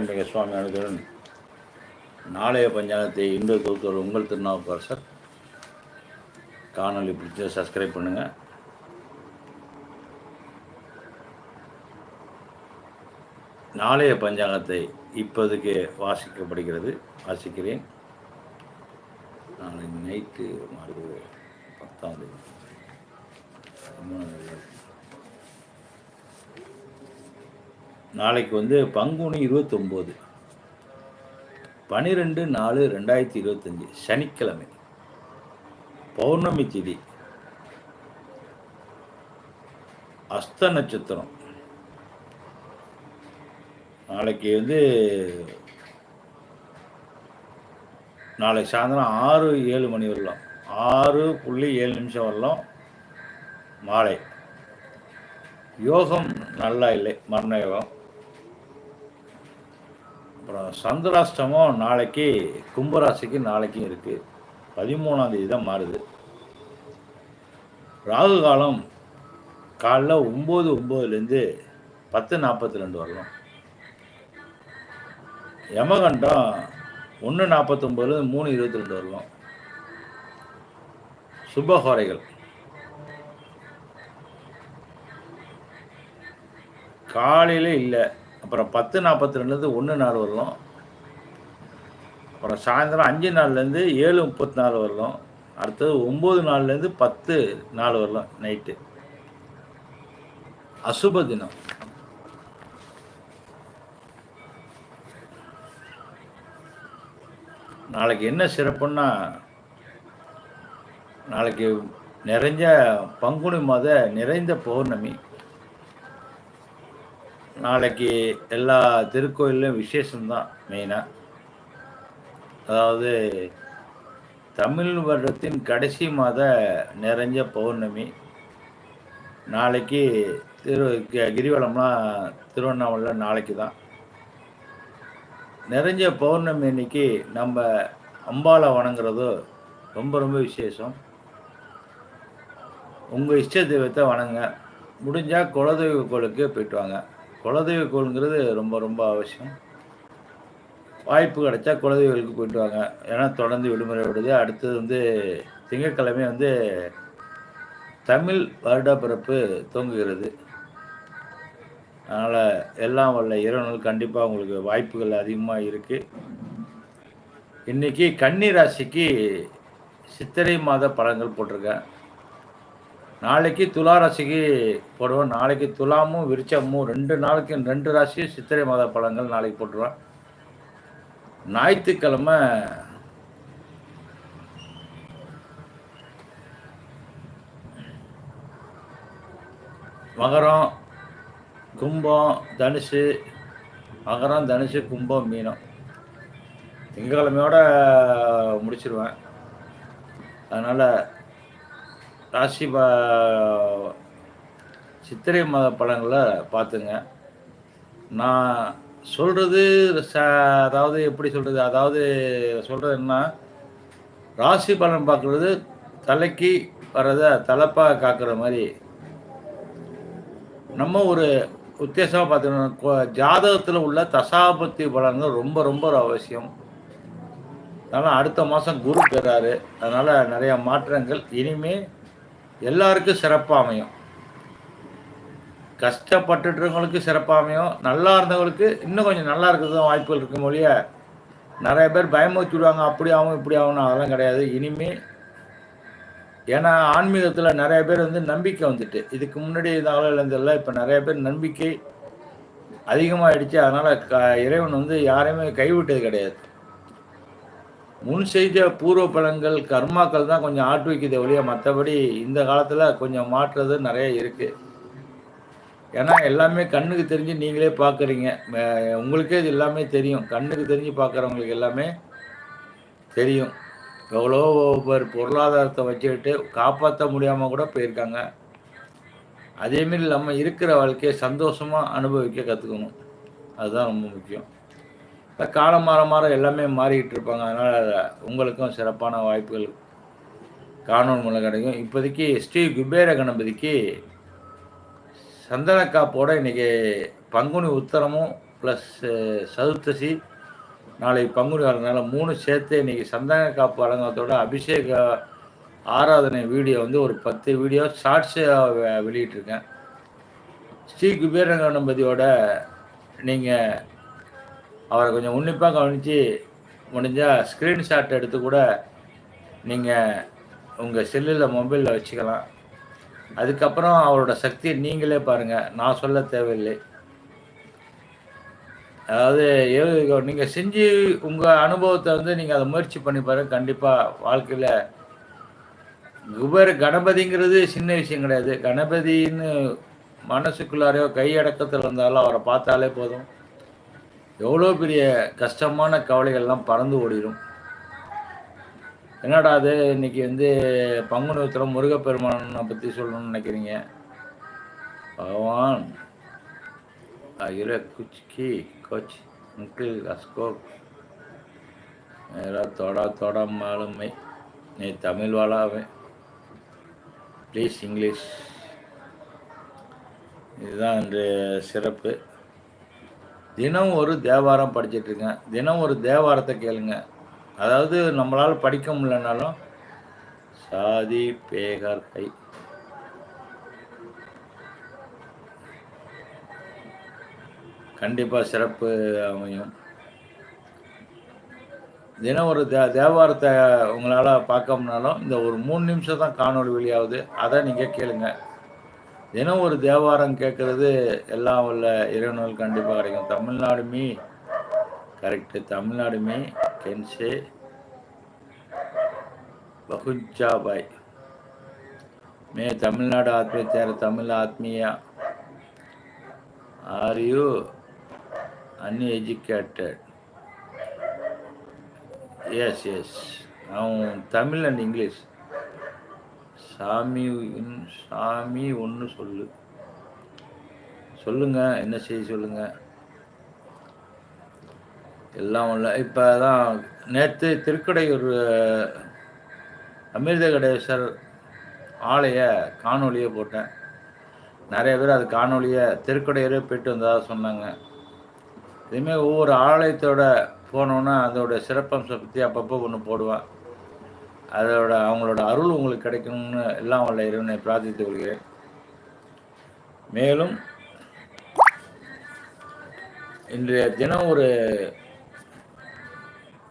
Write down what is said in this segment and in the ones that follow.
மிக சுவாமி அனுகிறன் நாளைய பஞ்சாங்கத்தை இன்று தொகுத்தவர் உங்கள் திருநாவுக்கரசர். காணொலி பிடிச்ச சப்ஸ்கிரைப் பண்ணுங்கள் நாளைய பஞ்சாங்கத்தை இப்போதைக்கு வாசிக்கப்படுகிறது. வாசிக்கிறேன். நாளை நைட்டு மாறு பத்தாம் தேதி பதிமூணாம் தேதி. நாளைக்கு வந்து பங்குனி இருபத்தொம்போது. பனிரெண்டு நாலு ரெண்டாயிரத்தி இருபத்தஞ்சி சனிக்கிழமை. பௌர்ணமி திதி. அஸ்த நட்சத்திரம். நாளைக்கு வந்து நாளைக்கு சாயந்தரம் ஆறு ஏழு மணி வரலாம். ஆறு புள்ளி ஏழு நிமிஷம் வரலாம். மாலை. யோகம் நல்லா இல்லை மரண யோகம். அப்புறம் சந்திராஷ்டமம் நாளைக்கு கும்பராசிக்கு நாளைக்கும் இருக்குது பதிமூணாம் தேதி தான் மாறுது. ராகு காலம் காலைல ஒம்பது ஒம்போதுலேருந்து பத்து நாற்பத்தி ரெண்டு வரலாம். யமகண்டம் ஒன்று நாற்பத்தொம்போதுலேருந்து மூணு இருபத்தி ரெண்டு வரலாம் சுபஹோரைகள் காலையில் இல்லை. அப்புறம் பத்து நாற்பத்தி ரெண்டுலேருந்து ஒன்று நாலு வரலாம். அப்புறம் சாயந்தரம் அஞ்சு நாள்லேருந்து ஏழு முப்பத்தி நாலு வரலாம். அடுத்தது ஒம்பது நாள்லேருந்து பத்து நாலு வரலாம் நைட்டு. அசுப தினம். நாளைக்கு என்ன சிறப்புன்னா நாளைக்கு நிறைஞ்ச பங்குனி மாத நிறைந்த பௌர்ணமி. நாளைக்கு எல்லா திருக்கோயிலும் விசேஷம்தான் மெயினாக அதாவது தமிழ் வருடத்தின் கடைசி மாத நிறைஞ்ச பௌர்ணமி. நாளைக்கு திரு கிரிவலம்னா கிரிவலம்லாம் திருவண்ணாமலை நாளைக்கு தான் நிறைஞ்ச பௌர்ணமி இன்னைக்கு நம்ம அம்பாலை வணங்குறது ரொம்ப ரொம்ப விசேஷம். உங்கள் இஷ்ட தெய்வத்தை வணங்க. முடிஞ்சால் குலதெய்வ கோயிலுக்கு போயிட்டு வாங்க. குலதெய்வ கோயிலுங்கிறது ரொம்ப ரொம்ப அவசியம். வாய்ப்பு கிடைச்சா குலதெய்வங்களுக்கு போயிட்டு வாங்க. ஏன்னா தொடர்ந்து விடுமுறை விடுது. அடுத்தது வந்து திங்கட்கிழமை வந்து தமிழ் வருட பிறப்பு துவங்குகிறது. அதனால் எல்லாம் வல்ல இறைவனுக்கு கண்டிப்பாக உங்களுக்கு வாய்ப்புகள் அதிகமாக இருக்குது இன்றைக்கி கன்னி ராசிக்கு சித்திரை மாத பழங்கள் போட்டிருக்கேன். நாளைக்கு துலா ராசிக்கு போடுவோம். நாளைக்கு துலாமும் விருச்சமும் ரெண்டு நாளைக்கு ரெண்டு ராசியும் சித்திரை மாத பழங்கள் நாளைக்கு போட்டுருவேன் ஞாயிற்றுக்கிழமை மகரம் கும்பம் தனுசு மகரம் தனுசு கும்பம் மீனம். திங்கக்கிழமையோட முடிச்சிருவேன். அதனால் ராசி பா சித்திரை மாத படங்களை பார்த்துங்க. நான் சொல்கிறது ச அதாவது எப்படி சொல்கிறது அதாவது சொல்கிறது என்ன ராசி பலன் பார்க்குறது தலைக்கு வர்றதை தலைப்பாக காக்கிற மாதிரி. நம்ம ஒரு உத்தேசமாக பார்த்தோம்னா ஜாதகத்தில் உள்ள தசாபத்தி பலன்கள் ரொம்ப ரொம்ப ஒரு அவசியம். அதனால் அடுத்த மாதம் குரு பெறாரு. அதனால் நிறையா மாற்றங்கள். இனிமேல் எல்லாருக்கும் சிறப்பாக அமையும். கஷ்டப்பட்டுட்டு சிறப்பாக அமையும். நல்லா இருந்தவங்களுக்கு இன்னும் கொஞ்சம் நல்லா இருக்கிறது தான் வாய்ப்புகள் இருக்கும் மொழிய நிறைய பேர் பயமுறுத்தி விடுவாங்க. அப்படி ஆகும் இப்படி ஆகும் அதெல்லாம் கிடையாது. இனிமே ஏன்னா ஆன்மீகத்தில் நிறைய பேர் வந்து நம்பிக்கை வந்துட்டு. இதுக்கு முன்னாடி இதால இருந்ததில்ல இப்போ நிறைய பேர் நம்பிக்கை அதிகமாகிடுச்சு அதனால் க இறைவன் வந்து யாரையுமே கைவிட்டது கிடையாது. முன் செய்த பூர்வ பலன்கள் கர்மாக்கள் தான் கொஞ்சம் ஆட்டு வைக்கிறத ஒழிய மற்றபடி இந்த காலத்தில் கொஞ்சம் மாற்றுறது நிறைய இருக்குது ஏன்னா எல்லாமே கண்ணுக்கு தெரிஞ்சு நீங்களே பார்க்குறீங்க உங்களுக்கே இது எல்லாமே தெரியும். கண்ணுக்கு தெரிஞ்சு பார்க்குறவங்களுக்கு எல்லாமே தெரியும். எவ்வளோ பேர் பொருளாதாரத்தை வச்சுக்கிட்டு காப்பாற்ற முடியாமல் கூட போயிருக்காங்க. அதேமாரி நம்ம இருக்கிற வாழ்க்கையை சந்தோஷமாக அனுபவிக்க கற்றுக்கணும் அதுதான் ரொம்ப முக்கியம். காலம் மாற மாற எல்லாமே மாறிக்கிட்டு இருப்பாங்க. அதனால் உங்களுக்கும் சிறப்பான வாய்ப்புகள் காணொன் மூலம் கிடைக்கும். இப்போதைக்கு ஸ்ரீ குபேர கணபதிக்கு சந்தன காப்போட இன்னைக்கு பங்குனி உத்தரமும் ப்ளஸ் சதுர்த்தசி நாளை பங்குனி வரதுனால மூணு சேர்த்து இன்றைக்கி சந்தன காப்பு வழங்கத்தோட அபிஷேக ஆராதனை வீடியோ வந்து ஒரு பத்து வீடியோ ஷார்ட்ஸாக வெளியிட்டிருக்கேன். ஸ்ரீ குபேர கணபதியோட நீங்கள் அவரை கொஞ்சம் உன்னிப்பாக கவனித்து முடிஞ்சால் ஸ்க்ரீன்ஷாட் எடுத்து கூட நீங்கள் உங்கள் செல்லில் மொபைலில் வச்சுக்கலாம். அதுக்கப்புறம் அவரோட சக்தியை நீங்களே பாருங்கள் நான் சொல்ல தேவையில்லை. அதாவது நீங்கள் செஞ்சு உங்கள் அனுபவத்தை வந்து நீங்கள் அதை முயற்சி பண்ணி பாருங்கள் கண்டிப்பாக வாழ்க்கையில் குபேர கணபதிங்கிறது சின்ன விஷயம் கிடையாது. கணபதின்னு மனசுக்குள்ளாரையோ கையடக்கத்தில் இருந்தாலும் அவரை பார்த்தாலே போதும். எவ்வளோ பெரிய கஷ்டமான கவலைகள்லாம் பறந்து ஓடிடும் என்னடா அது? இன்னைக்கு வந்து பங்குனி உத்திரம் முருகப்பெருமானை பற்றி சொல்லணும்னு நினைக்கிறீங்க? பகவான் அகிர குச்கி கோச் முக்கில் அஸ்கோ நேரா தொடா தொட மாலுமை. நீ தமிழ் வாழாவே ப்ளீஸ் இங்கிலீஷ். இதுதான் இன்று சிறப்பு. தினம் ஒரு தேவாரம் படிச்சிட்ருக்கேன் தினம் ஒரு தேவாரத்தை கேளுங்க. அதாவது நம்மளால் படிக்க முடியலனாலும் சாதி பேகர் கை. கண்டிப்பாக சிறப்பு அமையும். தினம் ஒரு தே தேவாரத்தை உங்களால் பார்க்கணும்னாலும் இந்த ஒரு மூணு நிமிஷம் தான் காணொலி வெளியாகுது. அதை நீங்கள் கேளுங்கள் தினம் ஒரு தேவாரம் கேட்குறது எல்லாம் உள்ள இறைவனால் கண்டிப்பாக கிடைக்கும். தமிழ்நாடுமே கரெக்டு தமிழ்நாடுமே கென்சே பகுஜா பாய். மே தமிழ்நாடு ஆத்மீய தேர Tamil ஆத்மீயா. Are you an uneducated yes yes அவன் தமிழ் அண்ட் இங்கிலீஷ். சாமி சாமி ஒன்று சொல்லு. சொல்லுங்க என்ன செய்ய சொல்லுங்கள் எல்லாம் உள்ள இப்போ தான் நேற்று திருக்கடையூர் அமிர்த கடேஸ்வர் ஆலைய காணொலியை போட்டேன். நிறைய பேர் அது காணொலியை திருக்கடையூரே போயிட்டு வந்ததாக சொன்னாங்க. இதுமாரி ஒவ்வொரு ஆலயத்தோட போனோன்னா அதோட சிறப்பம்சம் பற்றி அப்பப்போ ஒன்று போடுவேன். அதோட அவங்களோட அருள் உங்களுக்கு கிடைக்கணும்னு எல்லாம் உள்ள இறைவனை பிரார்த்தித்துக் கொள்கிறேன். மேலும் இன்றைய தினம் ஒரு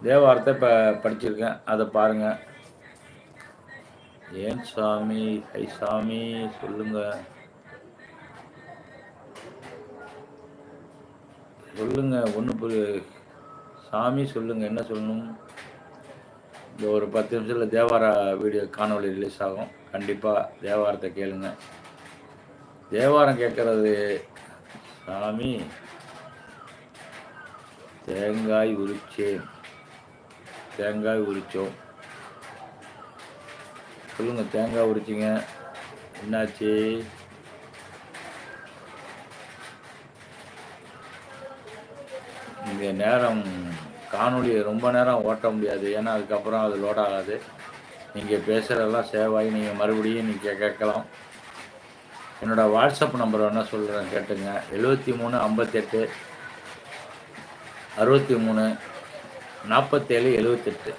தேவாரத்தை ப படிச்சிருக்கேன். அதை பாருங்கள் ஏன் சாமி? ஹை சாமி சொல்லுங்க. சொல்லுங்க ஒன்று சாமி சொல்லுங்க என்ன சொல்லணும்? இந்த ஒரு பத்து நிமிஷத்தில் தேவார வீடியோ காணொலி ரிலீஸ் ஆகும். கண்டிப்பாக தேவாரத்தை கேளுங்க. தேவாரம் கேட்குறது சாமி தேங்காய் உரிச்சேன். தேங்காய் உரித்தோம் சொல்லுங்கள் தேங்காய் உரிச்சிங்க. என்னாச்சு? இங்கே நேரம் காணொலியை ரொம்ப நேரம் ஓட்ட முடியாது. ஏன்னா அதுக்கப்புறம் அது லோட் ஆகாது. நீங்கள் பேசுகிறதெல்லாம் சேவாகி நீங்கள் மறுபடியும் நீங்கள் கேட்கலாம். என்னோடய வாட்ஸ்அப் நம்பர் வேணால் சொல்கிறேன் கேட்டுங்க. எழுபத்தி மூணு ஐம்பத்தெட்டு அறுபத்தி மூணு நாற்பத்தேழு எழுபத்தெட்டு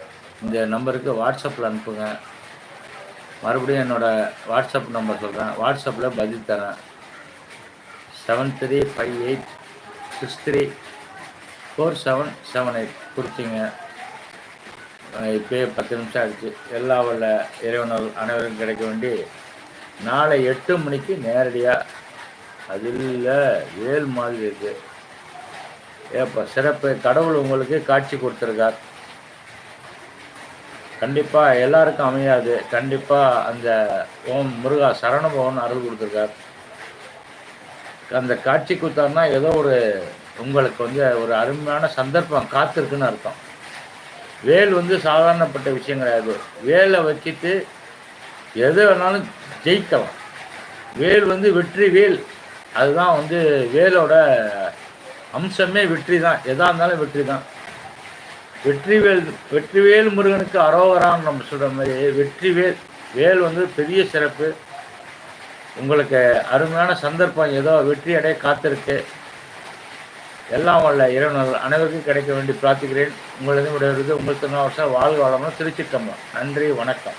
இந்த நம்பருக்கு வாட்ஸ்அப்பில் அனுப்புங்க. மறுபடியும் என்னோடய வாட்ஸ்அப் நம்பர் சொல்கிறேன் வாட்ஸ்அப்பில் பதில் தரேன். Seven three five eight six three four seven seven eight கொடுத்தீங்க இப்போயே பத்து நிமிஷம் ஆகிடுச்சு எல்லா உள்ள இறைவனால் அனைவரும் கிடைக்க வேண்டி நாளை எட்டு மணிக்கு நேரடியாக அதில் ஏழு மாதிரி இருக்குது ஏப்பா சிறப்பு. கடவுள் உங்களுக்கு காட்சி கொடுத்துருக்கார். கண்டிப்பாக எல்லாருக்கும் அமையாது. கண்டிப்பாக அந்த ஓம் முருகா சரணபவன் அருள் கொடுத்துருக்கார். அந்த காட்சி கொடுத்தாருன்னா ஏதோ ஒரு உங்களுக்கு வந்து ஒரு அருமையான சந்தர்ப்பம் காத்திருக்குன்னு அர்த்தம். வேல் வந்து சாதாரணப்பட்ட விஷயம் கிடையாது. வேலை வச்சுட்டு எது வேணாலும் ஜெயிக்கலாம். வேல் வந்து வெற்றி வேல். அதுதான் வந்து வேலோட அம்சமே வெற்றி தான். எதாக இருந்தாலும் வெற்றி தான். வெற்றிவேல் வெற்றிவேல் முருகனுக்கு அரோகரான்னு நம்ம சொல்கிற மாதிரி வெற்றிவேல் வேல் வந்து பெரிய சிறப்பு. உங்களுக்கு அருமையான சந்தர்ப்பம். ஏதோ வெற்றி அடைய காத்திருக்கு. எல்லாம் வல்ல இறைவனர் அனைவருக்கும் கிடைக்க வேண்டி பிரார்த்திக்கிறேன். உங்களது விடைபெறுவது உங்கள் திருநாவச வாழ்க வளமும் திருச்சிட்டம்பலம் நன்றி வணக்கம்.